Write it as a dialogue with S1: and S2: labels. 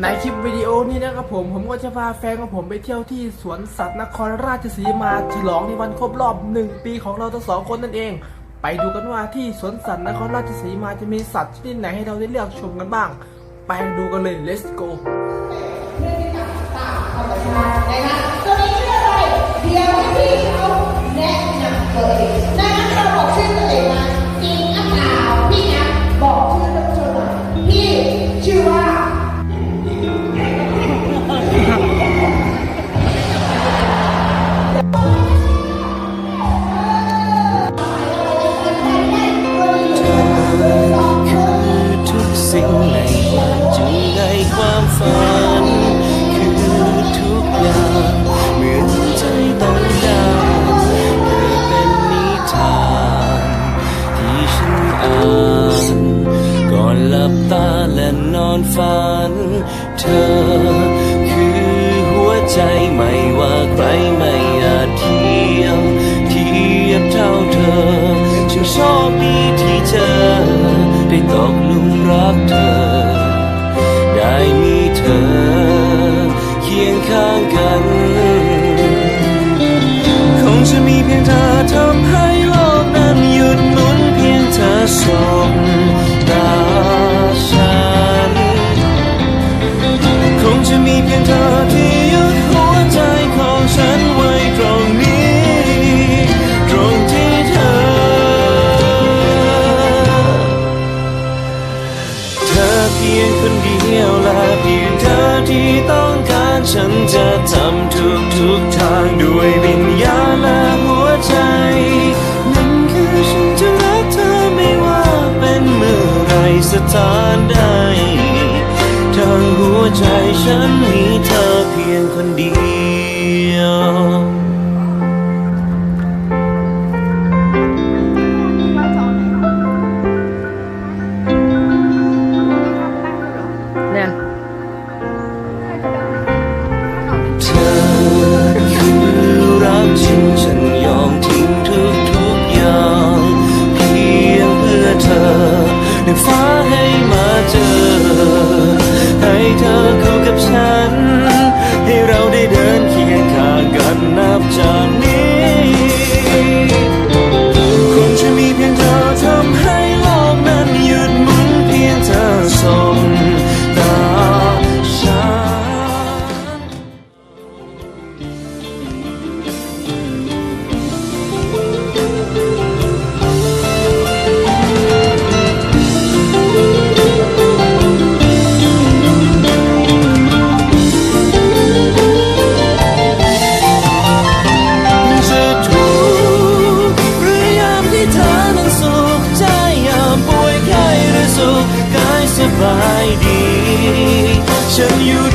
S1: ในคลิปวิดีโอนี้นะครับผมผมก็จะพาแฟนของผมไปเที่ยวที่สวนสัตว์นครราชสีมา ฉลองในวันครบรอบ 1 ปีของเราทั้งสองคนนั่นเอง ไปดูกันว่าที่สวนสัตว์นครราชสีมาจะมีสัตว์ชนิดไหนให้เราได้เลือกชมกันบ้าง ไปดูกันเลย let's go
S2: นะคะตัวนี้ชื่ออะไรเฝั
S3: น เธอ คือหัวใจไม่ว่าใครไม่อาจเทียมเทียบเท่าเธอฉันโชคดีที่เจอ ได้ตกลุมรักเธอ ได้มีเธอ เคียงข้างกัน คงจะมีเพียงเธอ ที่ยุดหัวใจของฉันไว้ตรงนี้ ตรงที่เธอ เธอเพียงคนเดียวและเพียงเธอที่ต้องการฉันจะทำทุกทุกทางด้วยวิญญาณและหัวใจ นั่นคือฉันจะรักเธอไม่ว่าเป็นเมื่อไรสถานใด ทั้งหัวใจฉันมีเธอเพียงคนเดียว
S1: แน่น
S3: เธอคือรักจริงฉันยอมทิ้งทุกทุกๆอย่าง เพียงเพื่อเธอในฟ้าให้มา ให้ บายดี ฉันอยู่